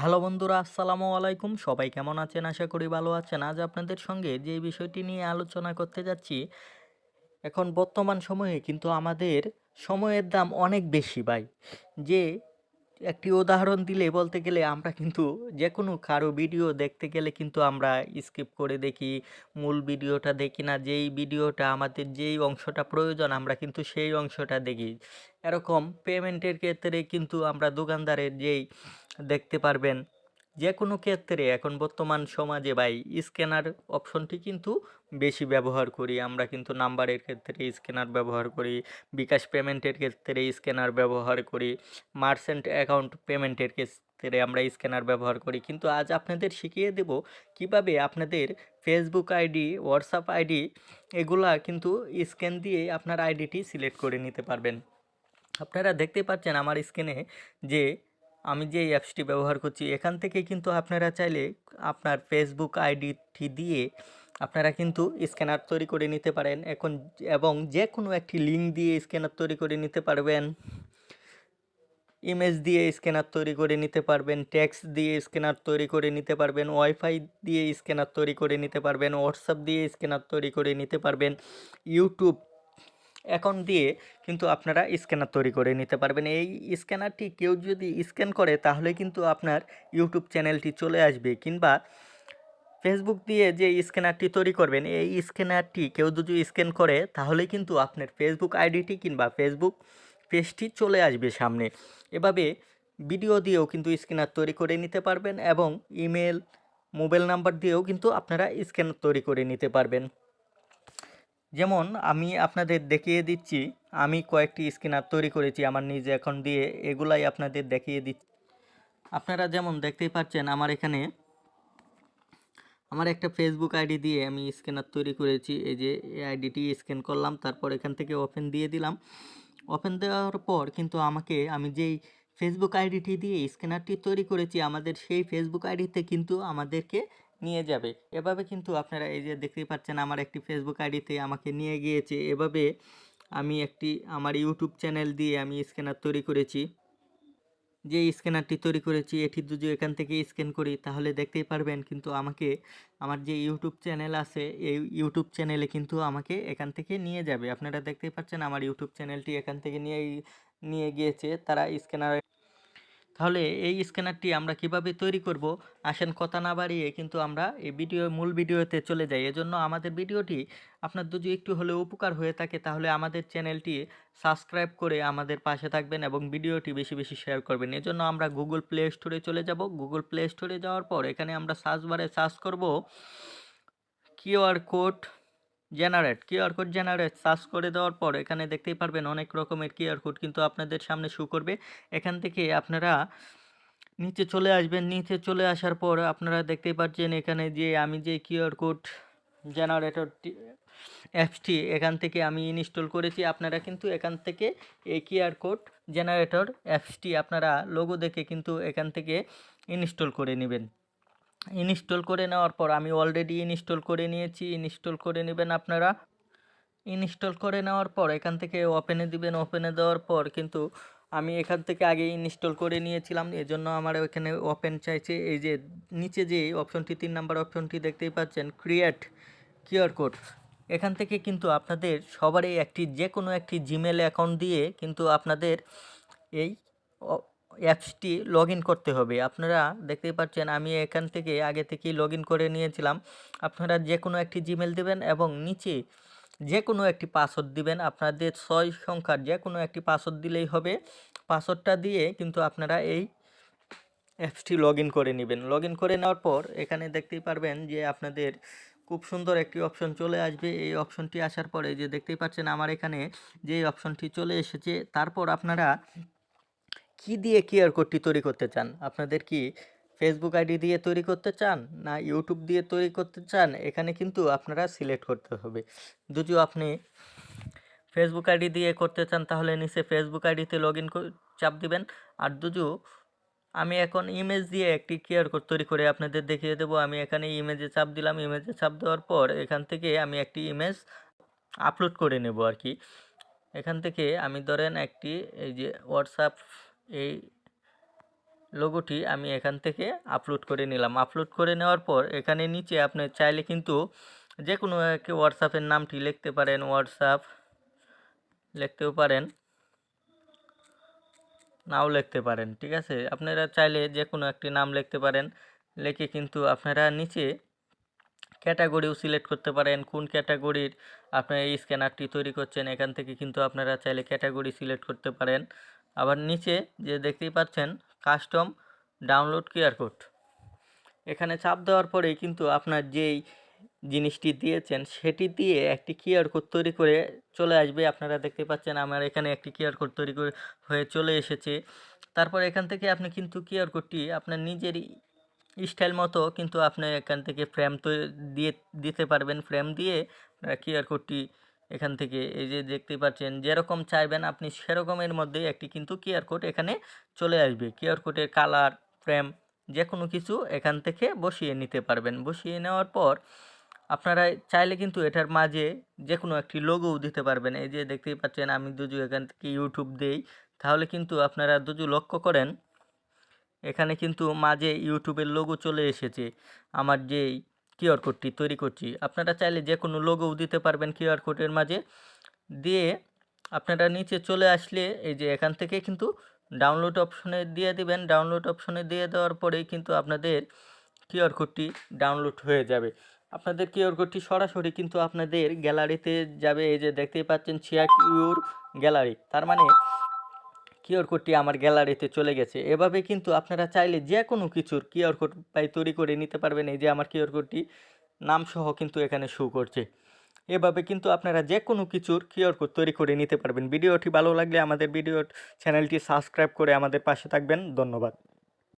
Hello বন্ধুরা, আসসালামু আলাইকুম। সবাই কেমন আছেন? আশা করি ভালো আছেন। আজ আপনাদের সঙ্গে যে বিষয়টি নিয়ে আলোচনা করতে যাচ্ছি, এখন বর্তমান সময়ে কিন্তু আমাদের সময়ের দাম অনেক বেশি ভাই। যে একটি উদাহরণ দিলে বলতে গেলে আমরা কিন্তু যে কোনো কারও ভিডিও দেখতে গেলে কিন্তু আমরা স্কিপ করে দেখি, মূল ভিডিওটা দেখি না, যেই ভিডিওটা আমাদের যেই অংশটা প্রয়োজন আমরা কিন্তু সেই অংশটা দেখি। এরকম পেমেন্টের ক্ষেত্রে কিন্তু আমরা দোকানদারের যেই দেখতে পারবেন যে কোনো ক্ষেত্রে এখন বর্তমান সমাজে ভাই, স্ক্যানার অপশনটি কিন্তু বেশি ব্যবহার করি। আমরা কিন্তু নাম্বারের ক্ষেত্রে স্ক্যানার ব্যবহার করি, বিকাশ পেমেন্টের ক্ষেত্রে স্ক্যানার ব্যবহার করি, মার্চেন্ট অ্যাকাউন্ট পেমেন্টের ক্ষেত্রে আমরা স্ক্যানার ব্যবহার করি। কিন্তু আজ আপনাদের শিখিয়ে দেব কীভাবে আপনাদের ফেসবুক আইডি, হোয়াটসঅ্যাপ আইডি এগুলা কিন্তু স্ক্যান দিয়ে আপনার আইডিটি সিলেক্ট করে নিতে পারবেন। আপনারা দেখতে পাচ্ছেন আমার স্ক্রিনে যে আমি যে অ্যাপসটি ব্যবহার করছি, এখান থেকে কিন্তু আপনারা চাইলে আপনার ফেসবুক আইডিটি দিয়ে আপনারা কিন্তু স্ক্যানার তৈরি করে নিতে পারেন। এখন এবং যে কোনো একটি লিঙ্ক দিয়ে স্ক্যানার তৈরি করে নিতে পারবেন। ইমেজ দিয়ে স্ক্যানার তৈরি করে নিতে পারবেন। টেক্সট দিয়ে স্ক্যানার তৈরি করে নিতে পারবেন। ওয়াইফাই দিয়ে স্ক্যানার তৈরি করে নিতে পারবেন। হোয়াটসঅ্যাপ দিয়ে স্ক্যানার তৈরি করে নিতে পারবেন। ইউটিউব অ্যাকাউন্ট দিয়ে কিন্তু আপনারা স্ক্যানার তৈরি করে নিতে পারবেন। এই স্ক্যানারটি কেউ যদি স্ক্যান করে, তাহলে কিন্তু আপনার ইউটিউব চ্যানেলটি চলে আসবে। কিংবা ফেসবুক দিয়ে যে স্ক্যানারটি তৈরি করবেন, এই স্ক্যানারটি কেউ যদি স্ক্যান করে, তাহলে কিন্তু আপনার ফেসবুক আইডিটি কিংবা ফেসবুক পেজটি চলে আসবে সামনে। এভাবে ভিডিও দিয়েও কিন্তু স্ক্যানার তৈরি করে নিতে পারবেন এবং ইমেল মোবাইল নাম্বার দিয়েও কিন্তু আপনারা স্ক্যানার তৈরি করে নিতে পারবেন। যেমন আমি আপনাদের দেখিয়ে দিচ্ছি, আমি কয়েকটি স্ক্যানার তৈরি করেছি আমার নিজ এখন দিয়ে, এগুলাই আপনাদের দেখিয়ে দিচ্ছি। আপনারা যেমন দেখতেই পাচ্ছেন, আমার এখানে আমার একটা ফেসবুক আইডি দিয়ে আমি স্ক্যানার তৈরি করেছি, এই যে এই আইডিটি স্ক্যান করলাম, তারপর এখান থেকে ওপেন দিয়ে দিলাম। ওপেন দেওয়ার পর কিন্তু আমাকে, আমি যেই ফেসবুক আইডিটি দিয়ে স্ক্যানারটি তৈরি করেছি, আমাদের সেই ফেসবুক আইডিতে কিন্তু আমাদেরকে নিয়ে যাবে। এভাবে কিন্তু আপনারা এই যে দেখতেই পাচ্ছেন, আমার একটি ফেসবুক আইডিতে আমাকে নিয়ে গিয়েছে। এভাবে আমি একটি, আমার ইউটিউব চ্যানেল দিয়ে আমি স্ক্যানার তৈরি করেছি। যে স্ক্যানারটি তৈরি করেছি, এটি যদি এখান থেকে স্ক্যান করি, তাহলে দেখতেই পারবেন কিন্তু আমাকে, আমার যে ইউটিউব চ্যানেল আছে, এই ইউটিউব চ্যানেলে কিন্তু আমাকে এখান থেকে নিয়ে যাবে। আপনারা দেখতেই পাচ্ছেন, আমার ইউটিউব চ্যানেলটি এখান থেকে নিয়ে নিয়ে গিয়েছে। তারা স্ক্যানার তাহলে এই স্ক্যানারটি আমরা কীভাবে তৈরি করব? আসেন কথা না বাড়িয়ে কিন্তু আমরা এই ভিডিও, মূল ভিডিওতে চলে যাই। এজন্য আমাদের ভিডিওটি আপনার যদি একটু হলেও উপকার হয়ে থাকে, তাহলে আমাদের চ্যানেলটি সাবস্ক্রাইব করে আমাদের পাশে থাকবেন এবং ভিডিওটি বেশি বেশি শেয়ার করবেন। এজন্য আমরা গুগল প্লে স্টোরে চলে যাব। গুগল প্লে স্টোরে যাওয়ার পর এখানে আমরা সার্চ বারে সার্চ করব QR code generate QR code generate search করে দেওয়ার পর এখানে দেখতেই পারবেন অনেক রকমের কিউআর কোড কিন্তু আপনাদের সামনে শু করবে। এখান থেকে আপনারা নিচে চলে আসবেন। নিচে চলে আসার পর আপনারা দেখতেই পাচ্ছেন এখানে যে আমি যে কিউআর কোড জেনারেটরটি অ্যাপসটি এখান থেকে আমি ইনস্টল করেছি, আপনারা কিন্তু এখান থেকে এই কিউআর কোড জেনারেটর অ্যাপসটি আপনারা লোগো দেখে কিন্তু এখান থেকে ইনস্টল করে নেবেন। ইনস্টল করে নেওয়ার পর আমি অলরেডি ইনস্টল করে নিয়েছি। ইনস্টল করে নেবেন আপনারা। ইনস্টল করে নেওয়ার পর এখান থেকে ওপেনে দিবেন। ওপেনে দেওয়ার পর কিন্তু আমি এখান থেকে আগে ইনস্টল করে নিয়েছিলাম। এজন্য আমার এখানে ওপেন চাইছে। এই যে নিচে যে অপশনটি তিন নাম্বার অপশনটি দেখতেই পাচ্ছেন ক্রিয়েট কিউআর কোড এখান থেকে কিন্তু আপনাদের সবারই একটি যে কোনো একটি জিমেল অ্যাকাউন্ট দিয়ে কিন্তু আপনাদের এই অ্যাপসটি লগ ইন করতে হবে। আপনারা দেখতেই পাচ্ছেন, আমি এখান থেকে আগে থেকেই লগ ইন করে নিয়েছিলাম। আপনারা যে কোনো একটি জিমেল দেবেন এবং নিচে যে কোনো একটি পাসওয়ার্ড দিবেন। আপনাদের ছয় সংখ্যার যে কোনো একটি পাসওয়ার্ড দিলেই হবে। পাসওয়ার্ডটা দিয়ে কিন্তু আপনারা এই অ্যাপসটি লগ ইন করে নেবেন। লগ ইন করে নেওয়ার পর এখানে দেখতেই পারবেন যে আপনাদের খুব সুন্দর একটি অপশন চলে আসবে। এই অপশনটি আসার পরে যে দেখতেই পাচ্ছেন, আমার এখানে যে অপশনটি চলে এসেছে, তারপর আপনারা কি দিয়ে কিউআর কোডটি তৈরি করতে চান? আপনাদের কি ফেসবুক আইডি দিয়ে তৈরি করতে চান না ইউটিউব দিয়ে তৈরি করতে চান? এখানে কিন্তু আপনারা সিলেক্ট করতে হবে। যদিও আপনি ফেসবুক আইডি দিয়ে করতে চান, তাহলে নিচে ফেসবুক আইডিতে লগ ইন চাপ দিবেন। আর দুজু আমি এখন ইমেজ দিয়ে একটি কিউআর কোড তৈরি করে আপনাদের দেখিয়ে দেবো, আমি এখানে ইমেজে চাপ দিলাম। ইমেজে চাপ দেওয়ার পর এখান থেকে আমি একটি ইমেজ আপলোড করে নেব আর কি। এখান থেকে আমি ধরেন একটি এই যে হোয়াটসঅ্যাপ এই লোগোটি আমি এখান থেকে আপলোড করে নিলাম। আপলোড করে নেওয়ার পর এখানে নিচে আপনি চাইলে কিন্তু যে কোনো হোয়াটসঅ্যাপের নামটি লিখতে পারেন হোয়াটসঅ্যাপ লিখতেও পারেন, নাও লিখতে পারেন, ঠিক আছে? আপনারা চাইলে যে কোনো একটি নাম লিখতে পারেন। লিখে কিন্তু আপনারা নিচে ক্যাটাগরিও সিলেক্ট করতে পারেন। কোন ক্যাটাগরির আপনার এই স্ক্যানারটি তৈরি করছেন, এখান থেকে কিন্তু আপনারা চাইলে ক্যাটাগরি সিলেক্ট করতে পারেন। আবার নিচে যে দেখতেই পাচ্ছেন কাস্টম ডাউনলোড কিউআর কোড এখানে চাপ দেওয়ার পরেই কিন্তু আপনার যেই জিনিসটি দিয়েছেন, সেটি দিয়ে একটি কিউআর কোড তৈরি করে চলে আসবে। আপনারা দেখতে পাচ্ছেন, আমার এখানে একটি কিউআর কোড তৈরি করে হয়ে চলে এসেছে। তারপর এখান থেকে আপনি কিন্তু কিউআর কোডটি আপনার নিজেরই স্টাইল মতো কিন্তু আপনি এখান থেকে ফ্রেম তো, দিয়ে, দিতে পারবেন। ফ্রেম দিয়ে কিউআর কোডটি এখান থেকে এই যে দেখতে পাচ্ছেন, যেরকম চাইবেন আপনি সেরকমের মধ্যে একটি কিন্তু কিউআর কোড এখানে চলে আসবে। কিউআর কোডের কালার ফ্রেম যে কোনো কিছু এখান থেকে বসিয়ে নিতে পারবেন। বসিয়ে নেওয়ার পর আপনারা চাইলে কিন্তু এটার মাঝে যে কোনো একটি লোগোও দিতে পারবেন। এই যে দেখতেই পাচ্ছেন, আমি দুজু এখান থেকে ইউটিউব দেই। তাহলে কিন্তু আপনারা দুজু লক্ষ্য করেন, এখানে কিন্তু মাঝে ইউটিউবের লোগো চলে এসেছে। আমার যেই কিউআর কোডটি তৈরি করছি। আপনারা চাইলে যে কোনো লোগোও দিতে পারবেন কিউআর কোডের মাঝে। দিয়ে আপনারা নিচে চলে আসলে এই যে এখান থেকে কিন্তু ডাউনলোড অপশনে দিয়ে দিবেন। ডাউনলোড অপশনে দিয়ে দেওয়ার পরেই কিন্তু আপনাদের কিউআর কোডটি ডাউনলোড হয়ে যাবে। আপনাদের কিউআর কোডটি সরাসরি কিন্তু আপনাদের গ্যালারিতে যাবে। এই যে দেখতেই পাচ্ছেন ছিয়া কিউর গ্যালারি তার মানে কিউআর কোডটি আমার গ্যালারিতে চলে গেছে। এভাবে কিন্তু আপনারা চাইলে যে কোনো কিছুর কিওর কোড পাই তৈরি করে নিতে পারবেন। এই যে আমার কিওর কোডটি নামসহ কিন্তু এখানে শো করছে। এভাবে কিন্তু আপনারা যে কোনো কিছুর কিউআর কোড তৈরি করে নিতে পারবেন। ভিডিওটি ভালো লাগলে আমাদের ভিডিও চ্যানেলটি সাবস্ক্রাইব করে আমাদের পাশে থাকবেন। ধন্যবাদ।